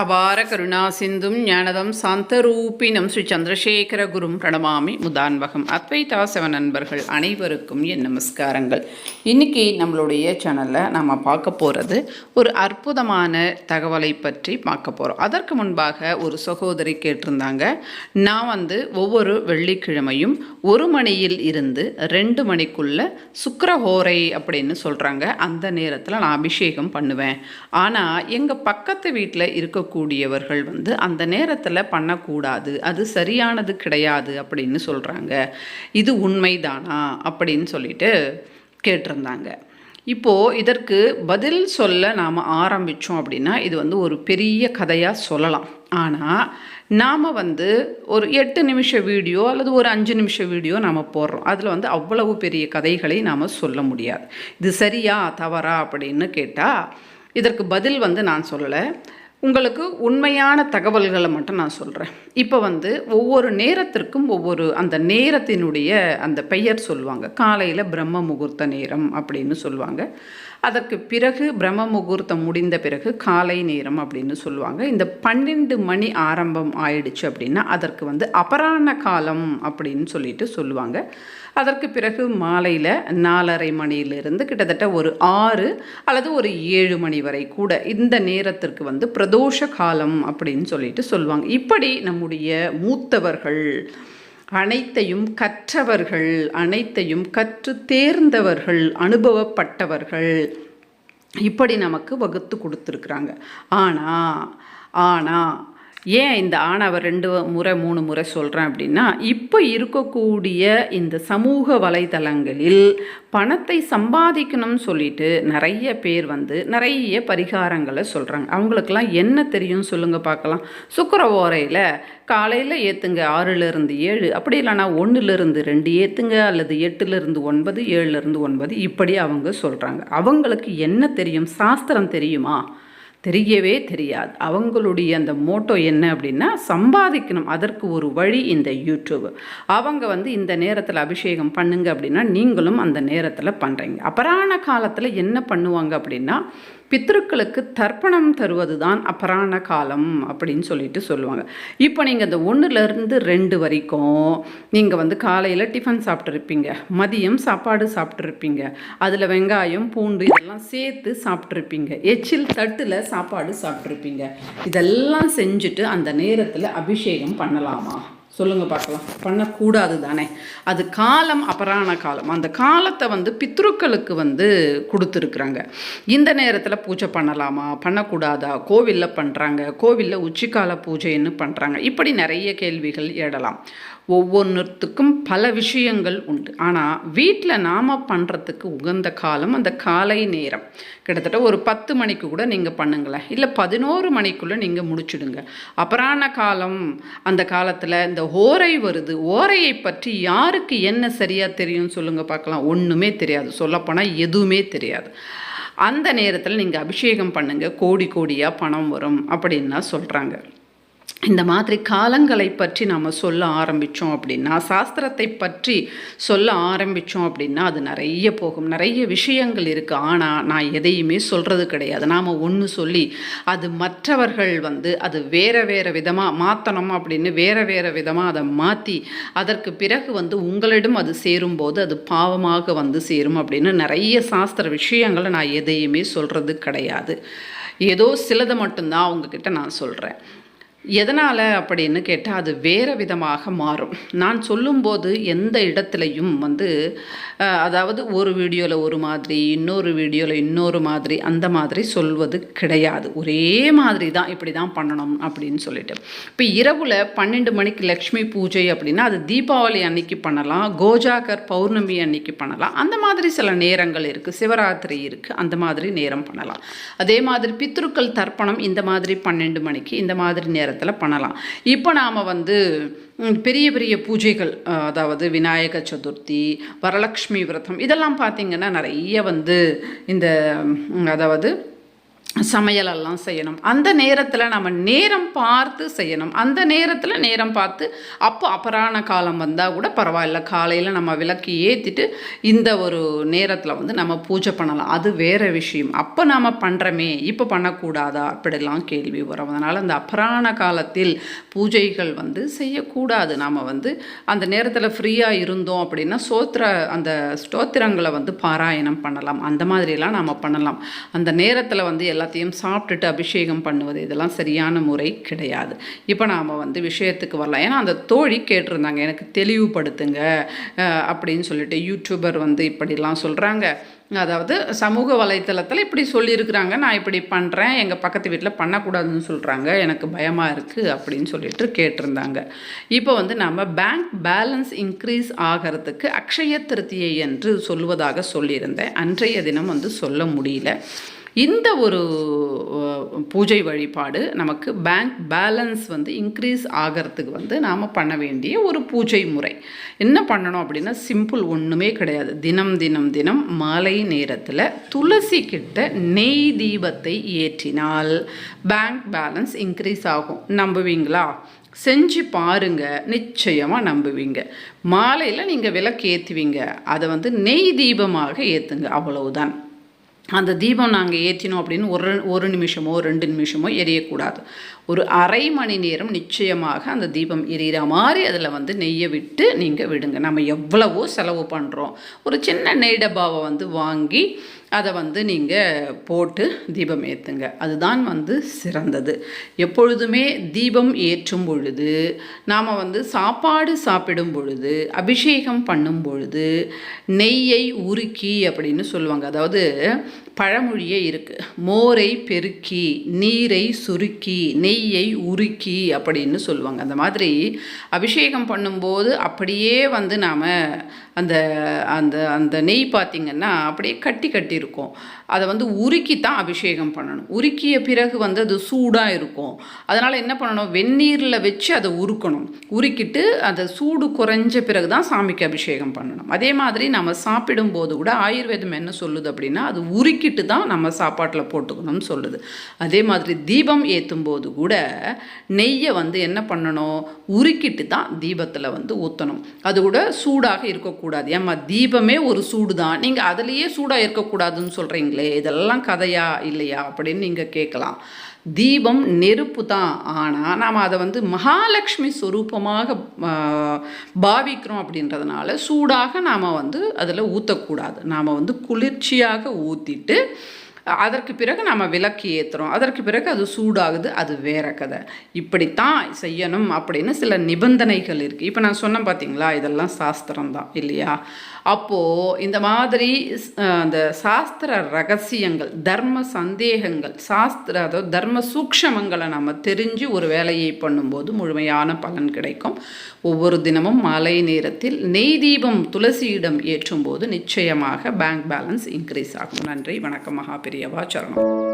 அபார கருணா சிந்தும் ஞானதம் சாந்தரூபினம் ஸ்ரீ சந்திரசேகர குரும் பிரணமாமி முதான்வகம். அத்வைதா சிவ நண்பர்கள் அனைவருக்கும் என் நமஸ்காரங்கள். இன்னைக்கு நம்மளுடைய சேனலில் நாம் பார்க்க போகிறது ஒரு அற்புதமான தகவலை பற்றி பார்க்க போகிறோம் அதற்கு முன்பாக ஒரு சகோதரி கேட்டிருந்தாங்க. நான் வந்து ஒவ்வொரு வெள்ளிக்கிழமையும் ஒரு மணியில் இருந்து ரெண்டு மணிக்குள்ள சுக்கரஹோரை அப்படின்னு சொல்கிறாங்க அந்த நேரத்தில் நான் அபிஷேகம் பண்ணுவேன். ஆனால் எங்கள் பக்கத்து வீட்டில் இருக்க இருக்கக்கூடியவர்கள் வந்து அந்த நேரத்தில் பண்ணக்கூடாது. அது சரியானது கிடையாது அப்படின்னு சொல்கிறாங்க இது உண்மைதானா அப்படின்னு சொல்லிட்டு கேட்டிருந்தாங்க. இப்போது இதற்கு பதில் சொல்ல நாம் ஆரம்பித்தோம் அப்படின்னா இது வந்து ஒரு பெரிய கதையாக சொல்லலாம். ஆனால் நாம் வந்து ஒரு எட்டு நிமிஷ வீடியோ அல்லது ஒரு அஞ்சு நிமிஷ வீடியோ நாம் போடுறோம். அதில் வந்து அவ்வளவு பெரிய கதைகளை நாம் சொல்ல முடியாது. இது சரியா தவறா அப்படின்னு கேட்டால் இதற்கு பதில் வந்து நான் சொல்லலை. உங்களுக்கு உண்மையான தகவல்களை மட்டும் நான் சொல்கிறேன் இப்போ வந்து ஒவ்வொரு நேரத்திற்கும் ஒவ்வொரு அந்த நேரத்தினுடைய அந்த பெயர் சொல்லுவாங்க. காலையில் பிரம்ம முகூர்த்த நேரம் அப்படின்னு சொல்லுவாங்க. அதற்கு பிறகு பிரம்ம முகூர்த்தம் முடிந்த பிறகு காலை நேரம் அப்படின்னு சொல்லுவாங்க. இந்த பன்னெண்டு மணி ஆரம்பம் ஆயிடுச்சு அப்படின்னா அதற்கு வந்து அபராண காலம் அப்படின்னு சொல்லிட்டு சொல்லுவாங்க. அதற்கு பிறகு மாலையில் நாலரை மணியிலிருந்து கிட்டத்தட்ட ஒரு ஆறு அல்லது ஒரு ஏழு மணி வரை கூட இந்த நேரத்திற்கு வந்து பிரதோஷ காலம் அப்படின்னு சொல்லிட்டு சொல்லுவாங்க. இப்படி நம்முடைய மூத்தவர்கள் அனைத்தையும் கற்றவர்கள் அனைத்தையும் கற்று தேர்ந்தவர்கள் அனுபவப்பட்டவர்கள் இப்படி நமக்கு வகுத்து கொடுத்துருக்குறாங்க. ஆனால் ஆனால் ஏன் இந்த ஆணவ ரெண்டு முறை மூணு முறை சொல்கிறேன் அப்படின்னா இப்போ இருக்கக்கூடிய இந்த சமூக வலைதளங்களில் பணத்தை சம்பாதிக்கணும்னு சொல்லிட்டு நிறைய பேர் வந்து நிறைய பரிகாரங்களை சொல்கிறாங்க அவங்களுக்கெல்லாம் என்ன தெரியும் சொல்லுங்கள் பார்க்கலாம். சுக்கர ஓரையில் காலையில் ஏற்றுங்க ஆறுலேருந்து ஏழு. அப்படி இல்லைனா ஒன்றுலேருந்து ரெண்டு ஏற்றுங்க அல்லது எட்டுலேருந்து ஒன்பது ஏழுலேருந்து ஒன்பது இப்படி அவங்க சொல்கிறாங்க அவங்களுக்கு என்ன தெரியும்? சாஸ்திரம் தெரியுமா? தெரியவே தெரியாது. அவங்களுடைய அந்த மோட்டோ என்ன அப்படின்னா சம்பாதிக்கணும். அதற்கு ஒரு வழி இந்த யூடியூப். அவங்க வந்து இந்த நேரத்தில் அபிஷேகம் பண்ணுங்க அப்படின்னா நீங்களும் அந்த நேரத்தில் பண்ணுறீங்க அபராண காலத்தில் என்ன பண்ணுவாங்க அப்படின்னா பித்ருக்களுக்கு தர்ப்பணம் தருவது தான் அபராண காலம் அப்படின்னு சொல்லிட்டு சொல்லுவாங்க. இப்போ நீங்கள் இந்த ஒன்றுலேருந்து ரெண்டு வரைக்கும் நீங்கள் வந்து காலையில் டிஃபன் சாப்பிட்ருப்பீங்க மதியம் சாப்பாடு சாப்பிட்ருப்பீங்க அதில் வெங்காயம் பூண்டு இதெல்லாம் சேர்த்து சாப்பிட்ருப்பீங்க எச்சில் தட்டில் சாப்பாடு சாப்பிட்ருப்பீங்க இதெல்லாம் செஞ்சுட்டு அந்த நேரத்தில் அபிஷேகம் பண்ணலாமா? சொல்லுங்க பார்க்கலாம். பண்ணக்கூடாது தானே. அது காலம் அபராண காலம். அந்த காலத்தை வந்து பித்ருக்களுக்கு வந்து கொடுத்துருக்குறாங்க. இந்த நேரத்தில் பூஜை பண்ணலாமா? பண்ணக்கூடாதா? கோவிலில் பண்ணுறாங்க கோவிலில் உச்சிக்கால பூஜைன்னு பண்ணுறாங்க இப்படி நிறைய கேள்விகள் எழலாம். ஒவ்வொன்றுத்துக்கும் பல விஷயங்கள் உண்டு. ஆனால் வீட்டில் நாம் பண்ணுறதுக்கு உகந்த காலம் அந்த காலை நேரம். கிட்டத்தட்ட ஒரு பத்து மணிக்கு கூட நீங்கள் பண்ணுங்களேன். இல்லை பதினோரு மணிக்குள்ளே நீங்கள் முடிச்சுடுங்க. அபராண காலம் அந்த காலத்தில் இந்த ஓரை வருது. ஓரையை பற்றி யாருக்கு என்ன சரியாக தெரியும்னு சொல்லுங்கள் பார்க்கலாம். ஒன்றுமே தெரியாது. சொல்லப்போனால் எதுவுமே தெரியாது. அந்த நேரத்தில் நீங்கள் அபிஷேகம் பண்ணுங்கள் கோடி கோடியாக பணம் வரும் அப்படின்னா சொல்கிறாங்க இந்த மாதிரி காலங்களை பற்றி நாம் சொல்ல ஆரம்பித்தோம் அப்படின்னா சாஸ்திரத்தை பற்றி சொல்ல ஆரம்பித்தோம் அப்படின்னா அது நிறைய போகும். நிறைய விஷயங்கள் இருக்குது ஆனால் நான் எதையுமே சொல்கிறது கிடையாது. நாம் ஒன்று சொல்லி அது மற்றவர்கள் வந்து அது வேறு வேறு விதமாக மாற்றணும் அப்படின்னு வேறு வேறு விதமாக அதை மாற்றி அதற்கு பிறகு வந்து உங்களிடம் அது சேரும்போது அது பாவமாக வந்து சேரும் அப்படின்னு நிறைய சாஸ்திர விஷயங்களை நான் எதையுமே சொல்கிறது கிடையாது. ஏதோ சிலதை மட்டும்தான் அவங்கக்கிட்ட நான் சொல்கிறேன் எதனால் அப்படின்னு கேட்டால் அது வேறு விதமாக மாறும். நான் சொல்லும்போது எந்த இடத்துலையும் வந்து அதாவது ஒரு வீடியோவில் ஒரு மாதிரி இன்னொரு வீடியோவில் இன்னொரு மாதிரி அந்த மாதிரி சொல்வது கிடையாது. ஒரே மாதிரி தான் இப்படி தான் பண்ணணும் அப்படின்னு சொல்லிட்டு. இப்போ இரவில் பன்னெண்டு மணிக்கு லக்ஷ்மி பூஜை அப்படின்னா அது தீபாவளி அன்னைக்கு பண்ணலாம் கோஜாகர் பௌர்ணமி அன்னைக்கு பண்ணலாம். அந்த மாதிரி சில நேரங்கள் இருக்குது சிவராத்திரி இருக்குது அந்த மாதிரி நேரம் பண்ணலாம். அதே மாதிரி பித்ருக்கள் தர்ப்பணம் இந்த மாதிரி பன்னெண்டு மணிக்கு இந்த மாதிரி நேரம் நேரத்தில் பண்ணலாம். இப்போ நாம் வந்து பெரிய பெரிய பூஜைகள் அதாவது விநாயக சதுர்த்தி வரலக்ஷ்மி விரதம் இதெல்லாம் பார்த்திங்கன்னா நிறைய வந்து இந்த அதாவது சமையலெல்லாம் செய்யணும். அந்த நேரத்தில் நம்ம நேரம் பார்த்து செய்யணும். அந்த நேரத்தில் நேரம் பார்த்து அப்போ அபராண காலம் வந்தால் கூட பரவாயில்ல. காலையில் நம்ம விளக்கு ஏற்றிட்டு இந்த ஒரு நேரத்தில் வந்து நம்ம பூஜை பண்ணலாம். அது வேறு விஷயம். அப்போ நாம் பண்ணுறோமே இப்போ பண்ணக்கூடாதா? அப்படிலாம் கேள்வி வரும். அதனால் அந்த அபராண காலத்தில் பூஜைகள் வந்து செய்யக்கூடாது. நாம் வந்து அந்த நேரத்தில் ஃப்ரீயாக இருந்தோம் அப்படின்னா சோத்திர அந்த ஸ்தோத்திரங்களை வந்து பாராயணம் பண்ணலாம். அந்த மாதிரிலாம் நாம் பண்ணலாம். அந்த நேரத்தில் வந்து எல்லாத்தையும் சாப்பிட்டுட்டு அபிஷேகம் பண்ணுவது இதெல்லாம் சரியான முறை கிடையாது. இப்போ நாம் வந்து விஷயத்துக்கு வரலாம். ஏன்னா அந்த தோழி கேட்டிருந்தாங்க எனக்கு தெளிவுபடுத்துங்க அப்படின்னு சொல்லிட்டு யூடியூபர் வந்து இப்படிலாம் சொல்கிறாங்க அதாவது சமூக வலைத்தளத்தில் இப்படி சொல்லியிருக்கிறாங்க நான் இப்படி பண்ணுறேன் எங்கள் பக்கத்து வீட்டில் பண்ணக்கூடாதுன்னு சொல்கிறாங்க எனக்கு பயமாக இருக்குது அப்படின்னு சொல்லிட்டு கேட்டிருந்தாங்க. இப்போ வந்து நம்ம பேங்க் பேலன்ஸ் இன்க்ரீஸ் ஆகிறதுக்கு அக்ஷய திருத்தியை என்று சொல்வதாக சொல்லியிருந்தேன். அன்றைய தினம் வந்து சொல்ல முடியல. இந்த ஒரு பூஜை வழிபாடு நமக்கு பேங்க் பேலன்ஸ் வந்து இன்க்ரீஸ் ஆகிறதுக்கு வந்து நாம் பண்ண வேண்டிய ஒரு பூஜை முறை. என்ன பண்ணணும் அப்படின்னா சிம்பிள் ஒன்றுமே கிடையாது. தினம் தினம் தினம் மாலை நேரத்தில் துளசி கிட்ட நெய் தீபத்தை ஏற்றினால் பேங்க் பேலன்ஸ் இன்க்ரீஸ் ஆகும். நம்புவீங்களா? செஞ்சு பாருங்க. நிச்சயமாக நம்புவீங்க. மாலையில் நீங்கள் விளக்கு ஏற்றுவீங்க அதை வந்து நெய் தீபமாக ஏற்றுங்க அவ்வளவுதான். அந்த தீபம் நாங்கள் ஏற்றினோம் அப்படின்னு ஒரு ஒரு நிமிஷமோ ரெண்டு நிமிஷமோ எரியக்கூடாது. ஒரு அரை மணி நேரம் நிச்சயமாக அந்த தீபம் எரியிற மாதிரி அதில் வந்து நெய்யை விட்டு நீங்கள் விடுங்க. நம்ம எவ்வளவோ செலவு பண்ணுறோம் ஒரு சின்ன நெய் டப்பாவை வந்து வாங்கி அதை வந்து நீங்கள் போட்டு தீபம் ஏற்றுங்க அதுதான் வந்து சிறந்தது. எப்பொழுதுமே தீபம் ஏற்றும் பொழுது நாம் வந்து சாப்பாடு சாப்பிடும் பொழுது அபிஷேகம் பண்ணும் பொழுது நெய்யை உருக்கி அப்படின்னு சொல்லுவாங்க. அதாவது பழமொழியே இருக்குது மோரை பெருக்கி நீரை சுருக்கி நெய்யை உருக்கி அப்படின்னு சொல்லுவாங்க. அந்த மாதிரி அபிஷேகம் பண்ணும்போது அப்படியே வந்து நாம் அந்த அந்த அந்த நெய் பார்த்திங்கன்னா அப்படியே கட்டி கட்டி இருக்கும் அதை வந்து உருக்கி தான் அபிஷேகம் பண்ணணும். உருக்கிய பிறகு வந்து அது சூடாக இருக்கும். அதனால் என்ன பண்ணணும்? வெந்நீரில் வச்சு அதை உருக்கணும். உருக்கிட்டு அதை சூடு குறைஞ்ச பிறகு தான் சாமிக்கு அபிஷேகம் பண்ணணும். அதே மாதிரி நம்ம சாப்பிடும்போது கூட ஆயுர்வேதம் என்ன சொல்லுது அப்படின்னா அது உருக்கி உருக்கிட்டு தான் நம்ம சாப்பாட்டில் போட்டுக்கணும்னு சொல்லுது. அதே மாதிரி தீபம் ஏற்றும் போது கூட நெய்யை வந்து என்ன பண்ணணும்? உருக்கிட்டு தான் தீபத்தில் வந்து ஊற்றணும் அது கூட சூடாக இருக்கக்கூடாது. ஏம்மா தீபமே ஒரு சூடு தான் நீங்கள் அதுலேயே சூடாக இருக்கக்கூடாதுன்னு சொல்கிறீங்களே இதெல்லாம் கதையா இல்லையா அப்படின்னு நீங்கள் கேட்கலாம். தீபம் நெருப்பு தான். ஆனால் நாம் அதை வந்து மகாலட்சுமி ஸ்வரூபமாக பாவிக்கிறோம் அப்படின்றதுனால சூடாக நாம் வந்து அதில் ஊற்றக்கூடாது நாம் வந்து குளிர்ச்சியாக ஊற்றிட்டு அதற்கு பிறகு நம்ம விளக்கு ஏற்றுறோம் அதற்கு பிறகு அது சூடாகுது அது வேற கதை. இப்படித்தான் செய்யணும் அப்படின்னு சில நிபந்தனைகள் இருக்குது இப்போ நான் சொன்னேன் பார்த்தீங்களா இதெல்லாம் சாஸ்திரம் தான் இல்லையா? அப்போது இந்த மாதிரி அந்த சாஸ்திர ரகசியங்கள் தர்ம சந்தேகங்கள் சாஸ்திர அதாவது தர்ம சூக்ஷமங்களை நம்ம தெரிஞ்சு ஒரு வேலையை பண்ணும்போது முழுமையான பலன் கிடைக்கும். ஒவ்வொரு தினமும் மாலை நேரத்தில் நெய் தீபம் துளசியிடம் ஏற்றும்போது நிச்சயமாக பேங்க் பேலன்ஸ் இன்க்ரீஸ் ஆகும். நன்றி வணக்கம் மகாபிரியவா पर्यवाचरणम्